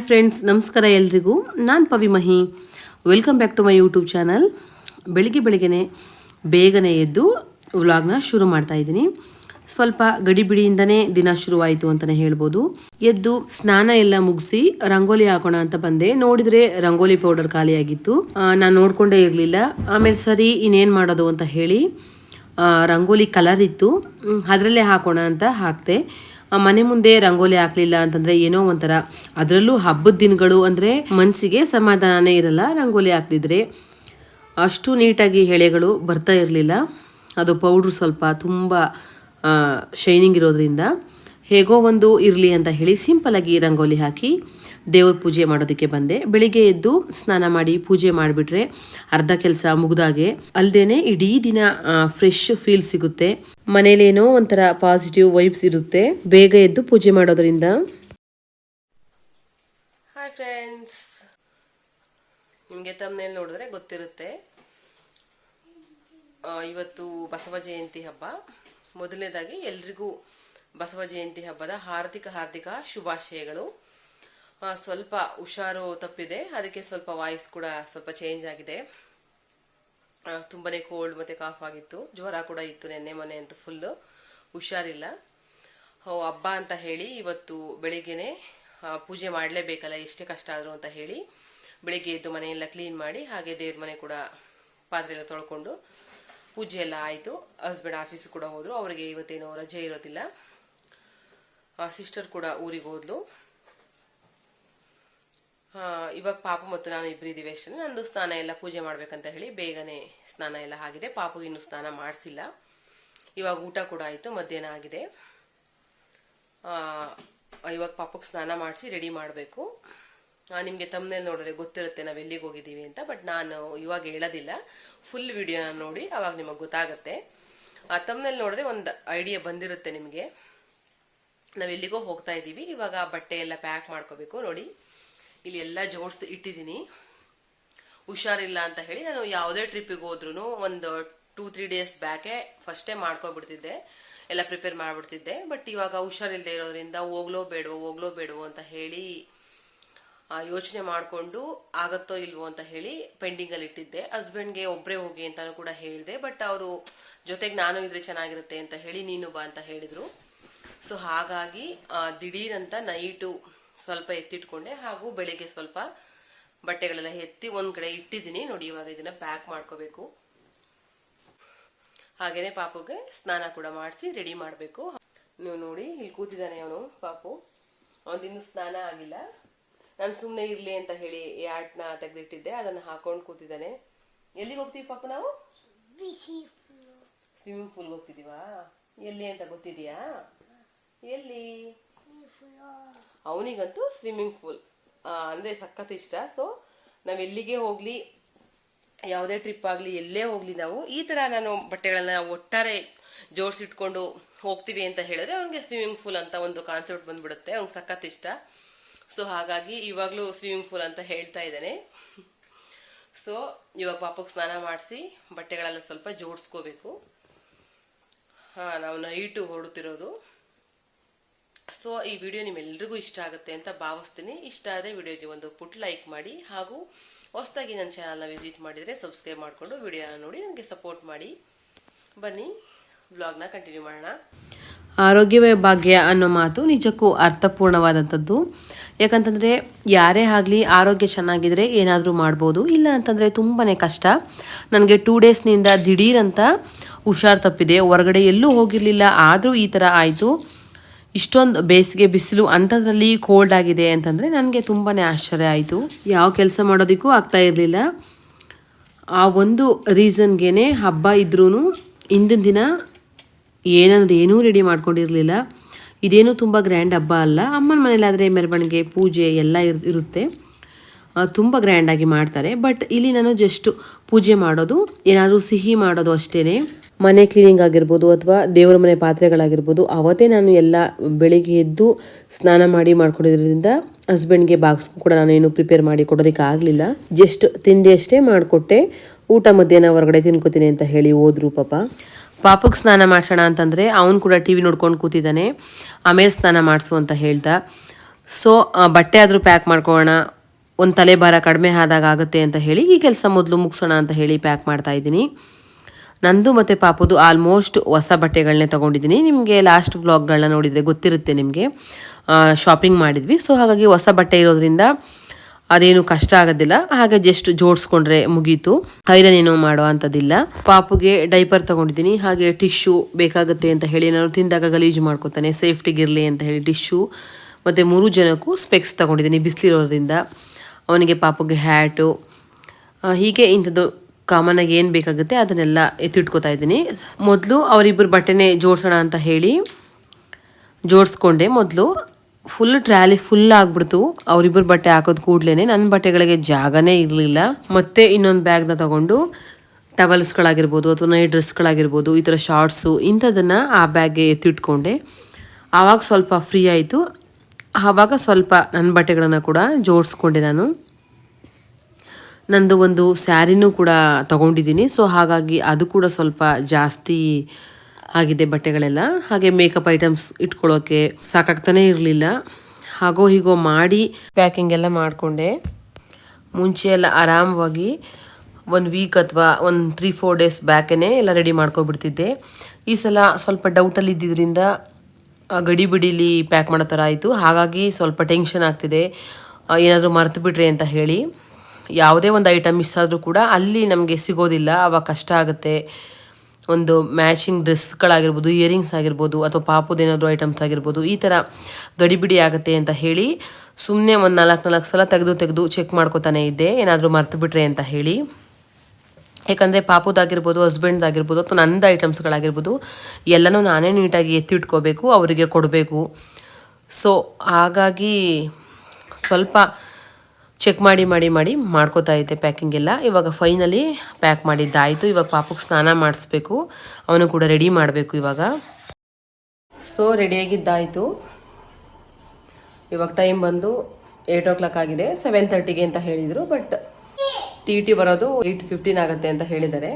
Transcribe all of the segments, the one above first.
Hi friends, ನಮಸ್ಕಾರ ಎಲ್ರಿಗೂ. ನಾನು Pavi Mahi. Welcome back to my YouTube channel ಬೆಳಿಗ್ಗೆ ಬೆಳಿಗ್ಗೆ ಬೇಗನೆ ಎದ್ದು ವ್ಲಾಗ್ನ ಶುರು ಮಾಡ್ತಾ ಇದ್ದೀನಿ. ಸ್ವಲ್ಪ ಗಡಿಬಿಡಿಯಿಂದನೇ ದಿನ ಶುರುವಾಯಿತು ಅಂತಲೇ ಹೇಳ್ಬೋದು. ಎದ್ದು ಸ್ನಾನ ಎಲ್ಲ ಮುಗಿಸಿ ರಂಗೋಲಿ ಹಾಕೋಣ ಅಂತ ಬಂದೆ. ನೋಡಿದರೆ ರಂಗೋಲಿ ಪೌಡರ್ ಖಾಲಿಯಾಗಿತ್ತು ನಾನು ನೋಡಿಕೊಂಡೇ ಇರಲಿಲ್ಲ. ಆಮೇಲೆ ಸರಿ, ಇನ್ನೇನು ಮಾಡೋದು ಅಂತ ಹೇಳಿ ರಂಗೋಲಿ ಕಲರ್ ಇತ್ತು. ಅದರಲ್ಲೇ ಹಾಕೋಣ ಅಂತ ಹಾಕ್ತೆ ಮನೆ ಮುಂದೆ ರಂಗೋಲಿ ಹಾಕ್ಲಿಲ್ಲ ಅಂತಂದ್ರೆ ಏನೋ ಒಂಥರ. ಅದರಲ್ಲೂ ಹಬ್ಬದ ದಿನಗಳು ಅಂದರೆ ಮನಸ್ಸಿಗೆ ಸಮಾಧಾನನೇ ಇರಲ್ಲ ರಂಗೋಲಿ ಹಾಕ್ತಿದ್ರೆ ಅಷ್ಟು ನೀಟಾಗಿ ಎಳೆಗಳು ಬರ್ತಾ ಇರಲಿಲ್ಲ. ಅದು ಪೌಡ್ರು ಸ್ವಲ್ಪ ತುಂಬ ಶೈನಿಂಗ್ ಇರೋದ್ರಿಂದ. ಹೇಗೋ ಒಂದು ಇರಲಿ ಅಂತ ಹೇಳಿ ಸಿಂಪಲಾಗಿ ರಂಗೋಲಿ ಹಾಕಿ ದೇವ್ರ ಪೂಜೆ ಮಾಡೋದಕ್ಕೆ ಬಂದೆ. ಬೆಳಿಗ್ಗೆ ಎದ್ದು ಸ್ನಾನ ಮಾಡಿ ಪೂಜೆ ಮಾಡಿಬಿಟ್ರೆ ಅರ್ಧ ಕೆಲಸ ಮುಗ್ದಾಗೆ ಅಲ್ಲದೇನೆ ಇಡೀ ದಿನ ಫ್ರೆಶ್ ಫೀಲ್ ಸಿಗುತ್ತೆ. ಮನೇಲೇನೋ ಒಂಥರ ಪಾಸಿಟಿವ್ ವೈಬ್ಸ್ ಇರುತ್ತೆ. ಬೇಗ ಎದ್ದು ಪೂಜೆ ಮಾಡೋದ್ರಿಂದ. ಹಾಯ್ ಫ್ರೆಂಡ್ಸ್ ನಿಮಗೆ ತಮ್ಮನೇಲಿ ನೋಡಿದ್ರೆ ಗೊತ್ತಿರುತ್ತೆ. ಇವತ್ತು ಬಸವ ಜಯಂತಿ ಹಬ್ಬ. ಮೊದಲನೇದಾಗಿ ಎಲ್ರಿಗೂ ಬಸವ ಜಯಂತಿ ಹಬ್ಬದ ಹಾರ್ದಿಕ ಹಾರ್ದಿಕ ಶುಭಾಶಯಗಳು. ಸ್ವಲ್ಪ ಹುಷಾರು ತಪ್ಪಿದೆ. ಅದಕ್ಕೆ ಸ್ವಲ್ಪ ವಾಯ್ಸ್ ಕೂಡ ಸ್ವಲ್ಪ ಚೇಂಜ್ ಆಗಿದೆ. ತುಂಬನೇ ಕೋಲ್ಡ್ ಮತ್ತೆ ಕಾಫ್ ಆಗಿತ್ತು. ಜ್ವರ ಕೂಡ ಇತ್ತು ನೆನ್ನೆ ಮೊನ್ನೆ ಅಂತ ಫುಲ್ಲು ಹುಷಾರಿಲ್ಲ. ಹಬ್ಬ ಅಂತ ಹೇಳಿ ಇವತ್ತು ಬೆಳಿಗ್ಗೆನೆ ಪೂಜೆ ಮಾಡಲೇಬೇಕಲ್ಲ, ಎಷ್ಟೇ ಕಷ್ಟ ಆದರೂ ಅಂತ ಹೇಳಿ ಬೆಳಿಗ್ಗೆ ಎದ್ದು ಮನೆಯೆಲ್ಲ ಕ್ಲೀನ್ ಮಾಡಿ, ಹಾಗೆ ದೇವ್ರ ಮನೆ ಕೂಡ ಪಾತ್ರೆ ಎಲ್ಲ ತೊಳ್ಕೊಂಡು ಪೂಜೆ ಎಲ್ಲ ಆಯಿತು. ಹಸ್ಬೆಂಡ್ ಆಫೀಸ್ ಕೂಡ ಹೋದರು. ಅವರಿಗೆ ಇವತ್ತೇನೋ ರಜೆ ಇರೋದಿಲ್ಲ. ಸಿಸ್ಟರ್ ಕೂಡ ಊರಿಗೆ ಹೋದ್ಲು. ಇವಾಗ ಪಾಪು ಮತ್ತು ನಾನು ಇಬ್ಬರಿದ್ದೀವಿ ಅಷ್ಟೇ. ನಂದು ಸ್ನಾನ ಎಲ್ಲ ಪೂಜೆ ಮಾಡ್ಬೇಕಂತ ಹೇಳಿ ಬೇಗನೆ ಸ್ನಾನ ಎಲ್ಲ ಆಗಿದೆ. ಪಾಪು ಇನ್ನೂ ಸ್ನಾನ ಮಾಡಿಸಿಲ್ಲ. ಇವಾಗ ಊಟ ಕೂಡ ಆಯಿತು, ಮಧ್ಯಾಹ್ನ ಆಗಿದೆ. ಇವಾಗ ಪಾಪಕ್ಕೆ ಸ್ನಾನ ಮಾಡಿಸಿ ರೆಡಿ ಮಾಡಬೇಕು. ನಿಮಗೆ ತಮ್ಮನೇಲಿ ನೋಡಿದ್ರೆ ಗೊತ್ತಿರುತ್ತೆ ನಾವು ಎಲ್ಲಿಗೆ ಹೋಗಿದ್ದೀವಿ ಅಂತ ಬಟ್ ನಾನು ಇವಾಗ ಹೇಳೋದಿಲ್ಲ. ಫುಲ್ ವಿಡಿಯೋನ ನೋಡಿ, ಅವಾಗ ನಿಮಗೆ ಗೊತ್ತಾಗುತ್ತೆ. ಆ ತಮ್ಮನೇಲಿ ನೋಡಿದ್ರೆ ಒಂದು ಐಡಿಯಾ ಬಂದಿರುತ್ತೆ ನಿಮಗೆ. ನಾವು ಎಲ್ಲಿಗೋ ಹೋಗ್ತಾ ಇದ್ದೀವಿ. ಇವಾಗ ಬಟ್ಟೆ ಎಲ್ಲ ಪ್ಯಾಕ್ ಮಾಡ್ಕೋಬೇಕು. ನೋಡಿ, ಇಲ್ಲಿ ಎಲ್ಲ ಜೋಡಿಸಿ ಇಟ್ಟಿದ್ದೀನಿ. ಹುಷಾರಿಲ್ಲ ಅಂತ ಹೇಳಿ ನಾನು ಯಾವುದೇ ಟ್ರಿಪ್ಪಿಗೆ ಹೋದ್ರೂ ಒಂದು ಟೂ ತ್ರೀ ಡೇಸ್ ಬ್ಯಾಕೆ ಫಸ್ಟೇ ಮಾಡ್ಕೊಬಿಡ್ತಿದ್ದೆ. ಎಲ್ಲ ಪ್ರಿಪೇರ್ ಮಾಡಿಬಿಡ್ತಿದ್ದೆ. ಬಟ್ ಇವಾಗ ಹುಷಾರಿಲ್ಲದೆ ಇರೋದ್ರಿಂದ ಹೋಗ್ಲೋ ಬೇಡವೋ ಹೋಗ್ಲೋ ಬೇಡವೋ ಅಂತ ಹೇಳಿ ಯೋಚನೆ ಮಾಡಿಕೊಂಡು ಆಗತ್ತೋ ಇಲ್ವೋ ಅಂತ ಹೇಳಿ ಪೆಂಡಿಂಗಲ್ಲಿ ಇಟ್ಟಿದ್ದೆ. ಹಸ್ಬೆಂಡ್ಗೆ ಒಬ್ಬರೇ ಹೋಗಿ ಅಂತಲೂ ಕೂಡ ಹೇಳಿದೆ. ಬಟ್ ಅವರು ಜೊತೆಗೆ ನಾನು ಇದ್ರೆ ಚೆನ್ನಾಗಿರುತ್ತೆ ಅಂತ ಹೇಳಿ ನೀನು ಬಾ ಅಂತ ಹೇಳಿದರು. ಸೊ ಹಾಗಾಗಿ ದಿಢೀರಂತ ನೈಟು ಸ್ವಲ್ಪ ಎತ್ತಿಟ್ಕೊಂಡೆ ಹಾಗೂ ಬೆಳಿಗ್ಗೆ ಸ್ವಲ್ಪ ಬಟ್ಟೆಗಳೆಲ್ಲ ಎತ್ತಿ ಒಂದು ಕಡೆ ಇಟ್ಟಿದ್ದೀನಿ. ನೋಡಿ ಇವಾಗ ಇದನ್ನು ಪ್ಯಾಕ್ ಮಾಡ್ಕೋಬೇಕು. ಹಾಗೆಯೇ ಪಾಪುಗೆ ಸ್ನಾನ ಕೂಡ ಮಾಡಿಸಿ ರೆಡಿ ಮಾಡಬೇಕು. ನೀವು ನೋಡಿ ಇಲ್ಲಿ ಕೂತಿದ್ದಾನೆ ಅವನು ಪಾಪು. ಅವನಿನ್ನೂ ಸ್ನಾನ ಆಗಿಲ್ಲ. ನಾನು ಸುಮ್ಮನೆ ಇರಲಿ ಅಂತ ಹೇಳಿ ಈ ಆರ್ಟ್ನ ತೆಗೆದಿಟ್ಟಿದ್ದೆ. ಅದನ್ನು ಹಾಕೊಂಡು ಕೂತಿದ್ದಾನೆ. ಎಲ್ಲಿಗೆ ಹೋಗ್ತೀವಿ ಪಾಪ ನಾವು? ಸ್ವಿಮ್ಮಿಂಗ್ ಪೂಲ್ಗೆ ಹೋಗ್ತಿದ್ದೀವಾ? ಎಲ್ಲಿ ಅಂತ ಗೊತ್ತಿದೆಯಾ ಎಲ್ಲಿ? ಅವನಿಗಂತೂ ಸ್ವಿಮ್ಮಿಂಗ್ ಪೂಲ್ ಅಂದರೆ ಸಖತ್ ಇಷ್ಟ. ಸೊ ನಾವು ಎಲ್ಲಿಗೆ ಹೋಗಲಿ, ಯಾವುದೇ ಟ್ರಿಪ್ ಆಗಲಿ, ಎಲ್ಲೇ ಹೋಗಲಿ ನಾವು ಈ ಥರ ನಾನು ಬಟ್ಟೆಗಳನ್ನ ಒಟ್ಟಾರೆ ಜೋಡಿಸಿಟ್ಕೊಂಡು ಹೋಗ್ತೀವಿ ಅಂತ ಹೇಳಿದ್ರೆ ಅವ್ನಿಗೆ ಸ್ವಿಮ್ಮಿಂಗ್ ಪೂಲ್ ಅಂತ ಒಂದು ಕಾನ್ಸೆಪ್ಟ್ ಬಂದ್ಬಿಡುತ್ತೆ. ಅವ್ನಿಗೆ ಸಖತ್ ಇಷ್ಟ. ಸೊ ಹಾಗಾಗಿ ಇವಾಗಲೂ ಸ್ವಿಮ್ಮಿಂಗ್ ಪೂಲ್ ಅಂತ ಹೇಳ್ತಾ ಇದ್ದಾನೆ. ಸೊ ಇವಾಗ ಪಾಪಕ್ಕೆ ಸ್ನಾನ ಮಾಡಿಸಿ ಬಟ್ಟೆಗಳೆಲ್ಲ ಸ್ವಲ್ಪ ಜೋಡಿಸ್ಕೋಬೇಕು. ಹಾಂ, ನಾವು ನೈಟು ಹೊರಡುತ್ತಿರೋದು ಸೊ ಈ ವಿಡಿಯೋ ನಿಮ್ಮೆಲ್ರಿಗೂ ಇಷ್ಟ ಆಗುತ್ತೆ ಅಂತ ಭಾವಿಸ್ತೀನಿ. ಇಷ್ಟ ಆದರೆ ವಿಡಿಯೋಗೆ ಒಂದು ಪುಟ್ ಲೈಕ್ ಮಾಡಿ ಹಾಗೂ ಹೊಸದಾಗಿ ನನ್ನ ಚಾನಲ್ನ ವಿಸಿಟ್ ಮಾಡಿದರೆ ಸಬ್ಸ್ಕ್ರೈಬ್ ಮಾಡಿಕೊಂಡು ವಿಡಿಯೋನ ನೋಡಿ ನನಗೆ ಸಪೋರ್ಟ್ ಮಾಡಿ. ಬನ್ನಿ ವ್ಲಾಗ್ನ ಕಂಟಿನ್ಯೂ ಮಾಡೋಣ. ಆರೋಗ್ಯವೇ ಭಾಗ್ಯ ಅನ್ನೋ ಮಾತು ನಿಜಕ್ಕೂ ಅರ್ಥಪೂರ್ಣವಾದಂಥದ್ದು. ಯಾಕಂತಂದರೆ ಯಾರೇ ಆಗಲಿ ಆರೋಗ್ಯ ಚೆನ್ನಾಗಿದ್ದರೆ ಏನಾದರೂ ಮಾಡ್ಬೋದು. ಇಲ್ಲ ಅಂತಂದರೆ ತುಂಬಾ ಕಷ್ಟ. ನನಗೆ ಟೂ ಡೇಸ್ನಿಂದ ದಿಢೀರಂತ ಹುಷಾರು ತಪ್ಪಿದೆ. ಹೊರಗಡೆ ಎಲ್ಲೂ ಹೋಗಿರಲಿಲ್ಲ. ಆದರೂ ಈ ಥರ ಆಯಿತು. ಇಷ್ಟೊಂದು ಬೇಸಿಗೆ ಬಿಸಿಲು ಅಂಥದ್ರಲ್ಲಿ ಕೋಲ್ಡ್ ಆಗಿದೆ ಅಂತಂದರೆ ನನಗೆ ತುಂಬಾ ಆಶ್ಚರ್ಯ ಆಯಿತು. ಯಾವ ಕೆಲಸ ಮಾಡೋದಕ್ಕೂ ಆಗ್ತಾ ಇರಲಿಲ್ಲ. ಆ ಒಂದು ರೀಸನ್ಗೇ ಹಬ್ಬ ಇದ್ರೂ ಹಿಂದಿನ ದಿನ ಏನಂದ್ರೆ ಏನೂ ರೆಡಿ ಮಾಡ್ಕೊಂಡಿರಲಿಲ್ಲ. ಇದೇನು ತುಂಬ ಗ್ರ್ಯಾಂಡ್ ಹಬ್ಬ ಅಲ್ಲ. ಅಮ್ಮನ ಮನೇಲಾದರೆ ಮೆರವಣಿಗೆ, ಪೂಜೆ ಎಲ್ಲ ಇರ್, ಇರುತ್ತೆ. ತುಂಬ ಗ್ರ್ಯಾಂಡಾಗಿ ಮಾಡ್ತಾರೆ. ಬಟ್ ಇಲ್ಲಿ ನಾನು ಜಸ್ಟು ಪೂಜೆ ಮಾಡೋದು, ಏನಾದರೂ ಸಿಹಿ ಮಾಡೋದು ಅಷ್ಟೇ ಮನೆ ಕ್ಲೀನಿಂಗ್ ಆಗಿರ್ಬೋದು ಅಥವಾ ದೇವರ ಮನೆ ಪಾತ್ರೆಗಳಾಗಿರ್ಬೋದು, ಅವತ್ತೇ ನಾನು ಎಲ್ಲ ಬೆಳಿಗ್ಗೆ ಎದ್ದು ಸ್ನಾನ ಮಾಡಿ ಮಾಡ್ಕೊಡೋದ್ರಿಂದ ಹಸ್ಬೆಂಡ್ಗೆ ಬಾಕ್ಸ್ ಕೂಡ ನಾನು ಏನು ಪ್ರಿಪೇರ್ ಮಾಡಿ ಕೊಡೋದಕ್ಕೆ ಆಗಲಿಲ್ಲ. ಜಸ್ಟ್ ತಿಂಡಿ ಅಷ್ಟೇ ಮಾಡಿಕೊಟ್ಟೆ. ಊಟ ಮಧ್ಯಾಹ್ನ ಹೊರಗಡೆ ತಿನ್ಕೋತೀನಿ ಅಂತ ಹೇಳಿ ಹೋದ್ರು ಪಾಪ. ಪಾಪಕ್ಕೆ ಸ್ನಾನ ಮಾಡಿಸೋಣ ಅಂತಂದರೆ ಅವನು ಕೂಡ ಟಿ ವಿ ನೋಡ್ಕೊಂಡು ಕೂತಿದ್ದಾನೆ. ಆಮೇಲೆ ಸ್ನಾನ ಮಾಡಿಸು ಅಂತ ಹೇಳ್ದ. ಸೊ ಬಟ್ಟೆ ಆದರೂ ಪ್ಯಾಕ್ ಮಾಡ್ಕೊಳ್ಳೋಣ ಒಂದು ತಲೆ ಭಾರ ಕಡಿಮೆ ಆದಾಗ ಆಗುತ್ತೆ ಅಂತ ಹೇಳಿ ಈ ಕೆಲಸ ಮೊದಲು ಮುಗಿಸೋಣ ಅಂತ ಹೇಳಿ ಪ್ಯಾಕ್ ಮಾಡ್ತಾ ಇದ್ದೀನಿ. ನಂದು ಮತ್ತು ಪಾಪುದು ಆಲ್ಮೋಸ್ಟ್ ಹೊಸ ಬಟ್ಟೆಗಳನ್ನೇ ತೊಗೊಂಡಿದ್ದೀನಿ. ನಿಮಗೆ ಲಾಸ್ಟ್ ವ್ಲಾಗ್ಗಳನ್ನ ನೋಡಿದರೆ ಗೊತ್ತಿರುತ್ತೆ ನಿಮಗೆ. ಶಾಪಿಂಗ್ ಮಾಡಿದ್ವಿ. ಸೊ ಹಾಗಾಗಿ ಹೊಸ ಬಟ್ಟೆ ಇರೋದ್ರಿಂದ ಅದೇನು ಕಷ್ಟ ಆಗೋದಿಲ್ಲ. ಹಾಗೆ ಜಸ್ಟ್ ಜೋಡಿಸ್ಕೊಂಡ್ರೆ ಮುಗೀತು. ಐರನ್ ಏನೋ ಮಾಡೋ ಅಂಥದ್ದಿಲ್ಲ. ಪಾಪುಗೆ ಡೈಪರ್ ತಗೊಂಡಿದ್ದೀನಿ. ಹಾಗೆ ಟಿಶ್ಯೂ ಬೇಕಾಗುತ್ತೆ ಅಂತ ಹೇಳಿ ನಾನು ತಿಂದಾಗ ಗಲೀಜು ಮಾಡ್ಕೊತಾನೆ. ಸೇಫ್ಟಿಗಿರಲಿ ಅಂತ ಹೇಳಿ ಟಿಶ್ಯೂ ಮತ್ತು ಮೂರು ಜನಕ್ಕೂ ಸ್ಪೆಕ್ಸ್ ತಗೊಂಡಿದ್ದೀನಿ ಬಿಸಿಲಿರೋದ್ರಿಂದ. ಅವನಿಗೆ ಪಾಪುಗೆ ಹ್ಯಾಟು ಹೀಗೆ ಇಂಥದ್ದು ಕಾಮನಾಗಿ ಏನು ಬೇಕಾಗುತ್ತೆ ಅದನ್ನೆಲ್ಲ ಎತ್ತಿಟ್ಕೋತಾ ಇದ್ದೀನಿ. ಮೊದಲು ಅವರಿಬ್ಬರು ಬಟ್ಟೆನೇ ಜೋಡಿಸೋಣ ಅಂತ ಹೇಳಿ ಜೋಡಿಸ್ಕೊಂಡೆ. ಮೊದಲು ಫುಲ್ ಟ್ರಾಲಿ ಫುಲ್ ಆಗ್ಬಿಡ್ತು. ಅವರಿಬ್ಬರು ಬಟ್ಟೆ ಹಾಕೋದು ಕೂಡ್ಲೇ ನನ್ನ ಬಟ್ಟೆಗಳಿಗೆ ಜಾಗನೇ ಇರಲಿಲ್ಲ. ಮತ್ತೆ ಇನ್ನೊಂದು ಬ್ಯಾಗ್ನ ತಗೊಂಡು ಟವಲ್ಸ್ಗಳಾಗಿರ್ಬೋದು ಅಥವಾ ನೈಟ್ ಡ್ರೆಸ್ಗಳಾಗಿರ್ಬೋದು, ಈ ಥರ ಶಾರ್ಟ್ಸು ಇಂಥದನ್ನು ಆ ಬ್ಯಾಗ್ಗೆ ಎತ್ತಿಟ್ಕೊಂಡೆ. ಆವಾಗ ಸ್ವಲ್ಪ ಫ್ರೀ ಆಯಿತು. ಆವಾಗ ಸ್ವಲ್ಪ ನನ್ನ ಬಟ್ಟೆಗಳನ್ನು ಕೂಡ ಜೋಡಿಸ್ಕೊಂಡೆ ನಾನು. ನಂದು ಒಂದು ಸ್ಯಾರಿನೂ ಕೂಡ ತಗೊಂಡಿದ್ದೀನಿ. ಸೊ ಹಾಗಾಗಿ ಅದು ಕೂಡ ಸ್ವಲ್ಪ ಜಾಸ್ತಿ ಆಗಿದೆ ಬಟ್ಟೆಗಳೆಲ್ಲ. ಹಾಗೆ ಮೇಕಪ್ ಐಟಮ್ಸ್ ಇಟ್ಕೊಳ್ಳೋಕೆ ಸಾಕಾಗ್ತಾನೆ ಇರಲಿಲ್ಲ. ಹಾಗೋ ಹೀಗೋ ಮಾಡಿ ಪ್ಯಾಕಿಂಗ್ ಎಲ್ಲ ಮಾಡಿಕೊಂಡೆ. ಮುಂಚೆ ಎಲ್ಲ ಆರಾಮವಾಗಿ ಒಂದು ವೀಕ್ ಅಥವಾ ಒಂದು ತ್ರೀ ಫೋರ್ ಡೇಸ್ ಬ್ಯಾಕೇ ಎಲ್ಲ ರೆಡಿ ಮಾಡ್ಕೊಬಿಡ್ತಿದ್ದೆ. ಈ ಸಲ ಸ್ವಲ್ಪ ಡೌಟಲ್ಲಿ ಇದ್ದಿದ್ದರಿಂದ ಗಡಿ ಬಿಡಿಲಿ ಪ್ಯಾಕ್ ಮಾಡೋ ಥರ ಆಯಿತು. ಹಾಗಾಗಿ ಸ್ವಲ್ಪ ಟೆನ್ಷನ್ ಆಗ್ತಿದೆ. ಏನಾದರೂ ಮರೆತು ಬಿಟ್ರೆ ಅಂತ ಹೇಳಿ. ಯಾವುದೇ ಒಂದು ಐಟಮ್ ಮಿಸ್ ಆದರೂ ಕೂಡ ಅಲ್ಲಿ ನಮಗೆ ಸಿಗೋದಿಲ್ಲ ಆವಾಗ ಕಷ್ಟ ಆಗುತ್ತೆ. ಒಂದು ಮ್ಯಾಚಿಂಗ್ ಡ್ರೆಸ್ಗಳಾಗಿರ್ಬೋದು ಇಯರಿಂಗ್ಸ್ ಆಗಿರ್ಬೋದು, ಅಥವಾ ಪಾಪುದೇನಾದರೂ ಐಟಮ್ಸ್ ಆಗಿರ್ಬೋದು, ಈ ಥರ ಗಡಿಬಿಡಿ ಆಗುತ್ತೆ ಅಂತ ಹೇಳಿ ಸುಮ್ಮನೆ ಒಂದು ನಾಲ್ಕು ನಾಲ್ಕು ಸಲ ತೆಗೆದು ತೆಗೆದು ಚೆಕ್ ಮಾಡ್ಕೋತಾನೆ ಇದ್ದೆ. ಏನಾದರೂ ಮರೆತು ಬಿಟ್ರೆ ಅಂತ ಹೇಳಿ. ಯಾಕಂದರೆ ಪಾಪುದಾಗಿರ್ಬೋದು ಹಸ್ಬೆಂಡ್ದಾಗಿರ್ಬೋದು ಅಥವಾ ನಂದು ಐಟಮ್ಸ್ಗಳಾಗಿರ್ಬೋದು ಎಲ್ಲನೂ ನಾನೇ ನೀಟಾಗಿ ಎತ್ತಿಟ್ಕೋಬೇಕು, ಅವರಿಗೆ ಕೊಡಬೇಕು. ಸೊ ಹಾಗಾಗಿ ಸ್ವಲ್ಪ ಚೆಕ್ ಮಾಡಿ ಮಾಡಿ ಮಾಡಿ ಮಾಡ್ಕೋತಾ ಇದ್ದೆ ಪ್ಯಾಕಿಂಗ್ ಎಲ್ಲ. ಇವಾಗ ಫೈನಲಿ ಪ್ಯಾಕ್ ಮಾಡಿದ್ದಾಯಿತು. ಇವಾಗ ಪಾಪಕ್ಕೆ ಸ್ನಾನ ಮಾಡಿಸ್ಬೇಕು. ಅವನು ಕೂಡ ರೆಡಿ ಮಾಡಬೇಕು ಇವಾಗ. ಸೊ ರೆಡಿಯಾಗಿದ್ದಾಯಿತು ಇವಾಗ ಟೈಮ್ ಬಂದು ಏಯ್ಟ್ ಓ ಕ್ಲಾಕ್ ಆಗಿದೆ ಸೆವೆನ್ ತರ್ಟಿಗೆ ಅಂತ ಹೇಳಿದರು ಬಟ್ ಟಿ ಟಿ ಬರೋದು ಏಯ್ಟ್ ಫಿಫ್ಟೀನ್ ಆಗುತ್ತೆ ಅಂತ ಹೇಳಿದ್ದಾರೆ.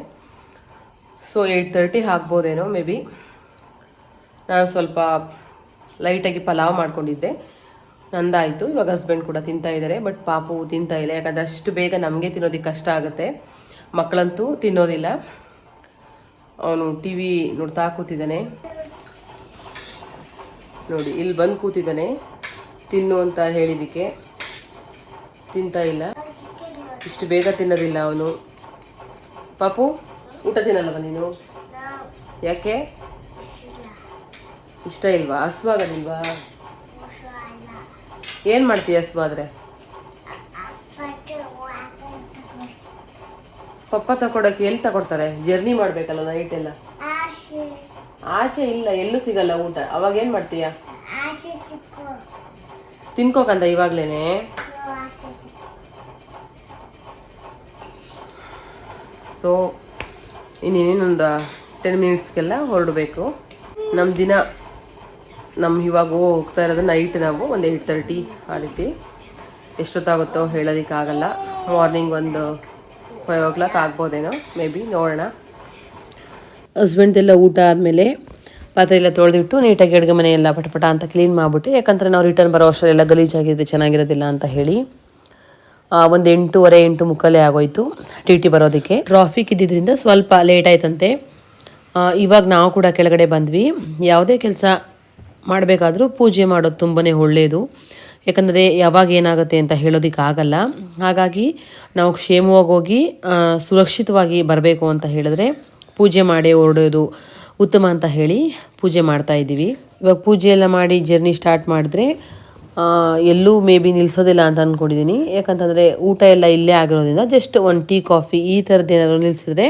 ಸೊ ಏಯ್ಟ್ ತರ್ಟಿ ಆಗ್ಬೋದೇನೋ ಮೇ ಬಿ ನಾನು ಸ್ವಲ್ಪ ಲೈಟಾಗಿ ಪಲಾವ್ ಮಾಡ್ಕೊಂಡಿದ್ದೆ. ನಂದಾಯಿತು. ಇವಾಗ ಹಸ್ಬೆಂಡ್ ಕೂಡ ತಿಂತಾ ಇದ್ದಾರೆ ಬಟ್ ಪಾಪು ತಿಂತಾ ಇಲ್ಲ. ಯಾಕಂದ್ರೆ ಅಷ್ಟು ಬೇಗ ನಮಗೆ ತಿನ್ನೋದಕ್ಕೆ ಕಷ್ಟ ಆಗುತ್ತೆ. ಮಕ್ಕಳಂತೂ ತಿನ್ನೋದಿಲ್ಲ. ಅವನು ಟಿ ವಿ ನೋಡ್ತಾ ಕೂತಿದ್ದಾನೆ. ನೋಡಿ ಇಲ್ಲಿ ಬಂದು ಕೂತಿದ್ದಾನೆ. ತಿನ್ನು ಅಂತ ಹೇಳಿದಕ್ಕೆ ತಿಂತಾ ಇಲ್ಲ. ಇಷ್ಟು ಬೇಗ ತಿನ್ನೋದಿಲ್ಲ ಅವನು. ಪಾಪು ಊಟ ತಿನ್ನಲ್ಲವ ನೀನು? ಯಾಕೆ? ಇಷ್ಟ ಇಲ್ವಾ? ಹಸುವಾಗೋದಿಲ್ವಾ ಏನು ಮಾಡ್ತೀಯ ಸುಮಾದ್ರೆ ಪಪ್ಪ ತಕೊಡಕ್ಕೆ ಎಲ್ಲಿ ತಗೊಡ್ತಾರೆ? ಜರ್ನಿ ಮಾಡ್ಬೇಕಲ್ಲ ನೈಟ್ ಎಲ್ಲ ಆಚೆ ಇಲ್ಲ, ಎಲ್ಲೂ ಸಿಗಲ್ಲ ಊಟ. ಅವಾಗ ಏನ್ ಮಾಡ್ತೀಯ? ತಿನ್ಕೋಕಂದ ಇವಾಗ್ಲೇನೆ? ಸೊ ಇನ್ನೇನೊಂದು ಟೆನ್ ಮಿನಿಟ್ಸ್ಗೆಲ್ಲ ಹೊರಡಬೇಕು. ನಮ್ಮ ದಿನ ನಮ್ಮ ಇವಾಗ ಹೋಗ್ತಾ ಇರೋದು ನೈಟ್ ನಾವು, ಒಂದು ಏಯ್ಟ್ ತರ್ಟಿ ಆ ರೀತಿ. ಎಷ್ಟೊತ್ತಾಗುತ್ತೋ ಹೇಳೋದಕ್ಕಾಗಲ್ಲ. ಮಾರ್ನಿಂಗ್ ಒಂದು ಫೈವ್ ಓ ಕ್ಲಾಕ್ ಆಗ್ಬೋದೇನೋ ಮೇ ಬಿ ನೋಡೋಣ. ಹಸ್ಬೆಂಡ್ದೆಲ್ಲ ಊಟ ಆದಮೇಲೆ ಪಾತ್ರೆ ಎಲ್ಲ ತೊಳೆದಿಟ್ಟು ನೀಟಾಗಿ ಅಡುಗೆ ಮನೆ ಪಟಪಟ ಅಂತ ಕ್ಲೀನ್ ಮಾಡಿಬಿಟ್ಟು, ಯಾಕಂದರೆ ನಾವು ರಿಟರ್ನ್ ಬರೋ ಅಷ್ಟರಲ್ಲೆಲ್ಲ ಗಲೀಜಾಗಿದ್ರೆ ಚೆನ್ನಾಗಿರೋದಿಲ್ಲ ಅಂತ ಹೇಳಿ ಒಂದು ಎಂಟೂವರೆ, ಎಂಟು ಮುಕ್ಕಲೇ ಆಗೋಯ್ತು ಟಿ ಟಿ ಬರೋದಕ್ಕೆ. ಟ್ರಾಫಿಕ್ ಇದ್ದಿದ್ದರಿಂದ ಸ್ವಲ್ಪ ಲೇಟ್ ಆಯ್ತಂತೆ. ಇವಾಗ ನಾವು ಕೂಡ ಕೆಳಗಡೆ ಬಂದ್ವಿ. ಯಾವುದೇ ಕೆಲಸ ಮಾಡಬೇಕಾದ್ರೂ ಪೂಜೆ ಮಾಡೋದು ತುಂಬಾ ಒಳ್ಳೆಯದು. ಯಾಕಂದರೆ ಯಾವಾಗ ಏನಾಗುತ್ತೆ ಅಂತ ಹೇಳೋದಕ್ಕಾಗಲ್ಲ. ಹಾಗಾಗಿ ನಾವು ಕ್ಷೇಮವಾಗಿ ಹೋಗಿ ಸುರಕ್ಷಿತವಾಗಿ ಬರಬೇಕು ಅಂತ ಹೇಳಿದ್ರೆ ಪೂಜೆ ಮಾಡಿ ಹೊರಡೋದು ಉತ್ತಮ ಅಂತ ಹೇಳಿ ಪೂಜೆ ಮಾಡ್ತಾ ಇದ್ದೀವಿ. ಇವಾಗ ಪೂಜೆ ಎಲ್ಲ ಮಾಡಿ ಜರ್ನಿ ಸ್ಟಾರ್ಟ್ ಮಾಡಿದ್ರೆ ಎಲ್ಲೂ ಮೇ ಬಿ ನಿಲ್ಲಿಸೋದಿಲ್ಲ ಅಂತ ಅಂದ್ಕೊಂಡಿದ್ದೀನಿ ಯಾಕಂತಂದರೆ ಊಟ ಎಲ್ಲ ಇಲ್ಲೇ ಆಗಿರೋದ್ರಿಂದ ಜಸ್ಟ್ ಒಂದು ಟೀ ಕಾಫಿ ಈ ಥರದ್ದು ಏನಾದರೂ ನಿಲ್ಲಿಸಿದ್ರೆ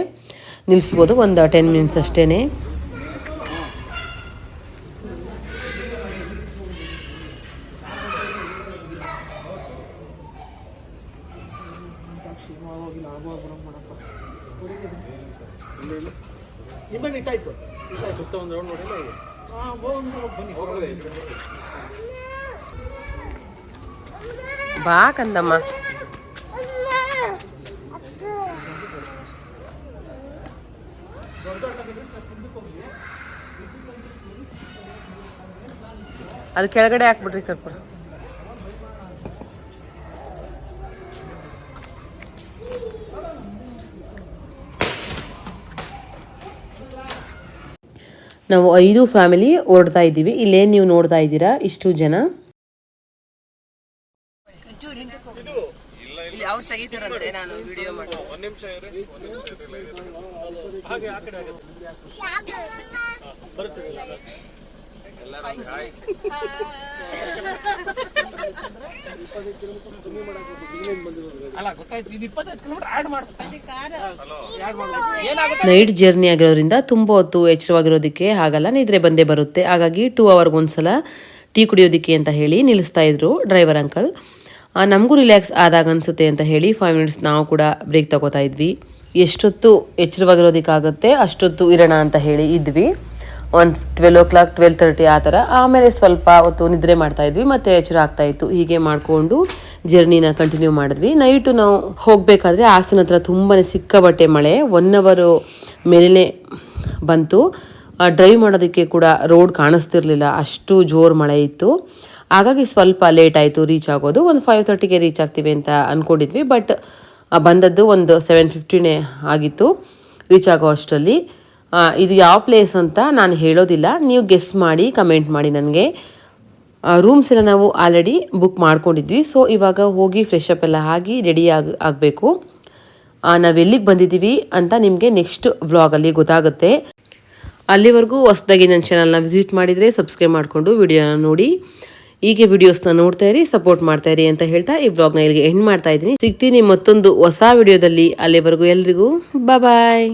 ನಿಲ್ಲಿಸ್ಬೋದು ಒಂದು ಟೆನ್ ಮಿನಿಟ್ಸ್ ಅಷ್ಟೇ ಒಂದು ರೌಂಡ್ ನೋಡಿಲ್ಲ ಹಾಂ ಬನ್ನಿ. ಬಾ ಕಂದಮ್ಮ. ಅದು ಕೆಳಗಡೆ ಹಾಕ್ಬಿಡ್ರಿ ಕರ್ಪೂರ. ನಾವು ಐದು ಫ್ಯಾಮಿಲಿ ಹೊರಡ್ತಾ ಇದ್ದೀವಿ. ಇಲ್ಲೇನು ನೀವು ನೋಡ್ತಾ ಇದ್ದೀರಾ? ಇಷ್ಟು ಜನ. ನೈಟ್ ಜರ್ನಿ ಆಗಿರೋದ್ರಿಂದ ತುಂಬ ಹೊತ್ತು ಎಚ್ಚರವಾಗಿರೋದಕ್ಕೆ ಆಗಲ್ಲ ನಿದ್ರೆ ಬಂದೇ ಬರುತ್ತೆ. ಹಾಗಾಗಿ ಟೂ ಅವರ್ಗೆ ಒಂದ್ಸಲ ಟೀ ಕುಡಿಯೋದಕ್ಕೆ ಅಂತ ಹೇಳಿ ನಿಲ್ಲಿಸ್ತಾ ಇದ್ರು ಡ್ರೈವರ್ ಅಂಕಲ್ ನಮಗೂ ರಿಲ್ಯಾಕ್ಸ್ ಆದಾಗ ಅನಿಸುತ್ತೆ ಅಂತ ಹೇಳಿ ಫೈವ್ ಮಿನಿಟ್ಸ್ ನಾವು ಕೂಡ ಬ್ರೇಕ್ ತಗೋತಾ ಇದ್ವಿ. ಎಷ್ಟೊತ್ತು ಎಚ್ಚರವಾಗಿರೋದಕ್ಕಾಗುತ್ತೆ ಅಷ್ಟೊತ್ತು ಇರೋಣ ಅಂತ ಹೇಳಿ ಇದ್ವಿ. ಒಂದು twelve o'clock twelve thirty ಆ ಥರ. ಆಮೇಲೆ ಸ್ವಲ್ಪ ಹೊತ್ತು ನಿದ್ರೆ ಮಾಡ್ತಾ ಇದ್ವಿ, ಮತ್ತೆ ಎಚ್ಚರ ಆಗ್ತಾ ಇತ್ತು. ಹೀಗೆ ಮಾಡಿಕೊಂಡು ಜರ್ನಿನ ಕಂಟಿನ್ಯೂ ಮಾಡಿದ್ವಿ. ನೈಟು ನಾವು ಹೋಗಬೇಕಾದ್ರೆ ಹಾಸನ ಹತ್ರ ತುಂಬಾ ಸಿಕ್ಕಾಬಟ್ಟೆ ಮಳೆ. ಒನ್ ಅವರು ಮೇಲೇ ಬಂತು. ಡ್ರೈವ್ ಮಾಡೋದಕ್ಕೆ ಕೂಡ ರೋಡ್ ಕಾಣಿಸ್ತಿರ್ಲಿಲ್ಲ. ಅಷ್ಟು ಜೋರು ಮಳೆ ಇತ್ತು. ಹಾಗಾಗಿ ಸ್ವಲ್ಪ ಲೇಟ್ ಆಯಿತು ರೀಚ್ ಆಗೋದು. ಒಂದು ಫೈವ್ ತರ್ಟಿಗೆ ರೀಚ್ ಆಗ್ತೀವಿ ಅಂತ ಅಂದ್ಕೊಂಡಿದ್ವಿ ಬಟ್ ಬಂದದ್ದು ಒಂದು ಸೆವೆನ್ ಫಿಫ್ಟಿನೇ ಆಗಿತ್ತು. ರೀಚ್ ಆಗೋ ಅಷ್ಟರಲ್ಲಿ. ಇದು ಯಾವ ಪ್ಲೇಸ್ ಅಂತ ನಾನು ಹೇಳೋದಿಲ್ಲ. ನೀವು ಗೆಸ್ ಮಾಡಿ ಕಮೆಂಟ್ ಮಾಡಿ ನನಗೆ. ರೂಮ್ಸ್ ಎಲ್ಲ ನಾವು ಆಲ್ರೆಡಿ ಬುಕ್ ಮಾಡ್ಕೊಂಡಿದ್ವಿ. ಸೊ ಇವಾಗ ಹೋಗಿ ಫ್ರೆಶ್ ಅಪ್ ಎಲ್ಲ ಆಗಿ ರೆಡಿ ಆಗ, ಆಗಬೇಕು. ನಾವು ಎಲ್ಲಿಗೆ ಬಂದಿದ್ದೀವಿ ಅಂತ ನಿಮಗೆ ನೆಕ್ಸ್ಟ್ ವ್ಲಾಗಲ್ಲಿ ಗೊತ್ತಾಗುತ್ತೆ. ಅಲ್ಲಿವರೆಗೂ ಹೊಸದಾಗಿ ನನ್ನ ಚಾನಲ್ನ ವಿಸಿಟ್ ಮಾಡಿದರೆ ಸಬ್ಸ್ಕ್ರೈಬ್ ಮಾಡಿಕೊಂಡು ವಿಡಿಯೋನ ನೋಡಿ. ಹೀಗೆ ವಿಡಿಯೋಸ್ನ ನೋಡ್ತಾ ಇರಿ ಸಪೋರ್ಟ್ ಮಾಡ್ತಾ ಇರಿ ಅಂತ ಹೇಳ್ತಾ ಈ ವ್ಲಾಗ್ನ ಇಲ್ಲಿಗೆ ಎಂಡ್ ಮಾಡ್ತಾ ಇದ್ದೀನಿ. ಸಿಗ್ತೀನಿ ಮತ್ತೊಂದು ಹೊಸ ವಿಡಿಯೋದಲ್ಲಿ ಅಲ್ಲಿವರೆಗೂ ಎಲ್ರಿಗೂ. ಬಾಯ್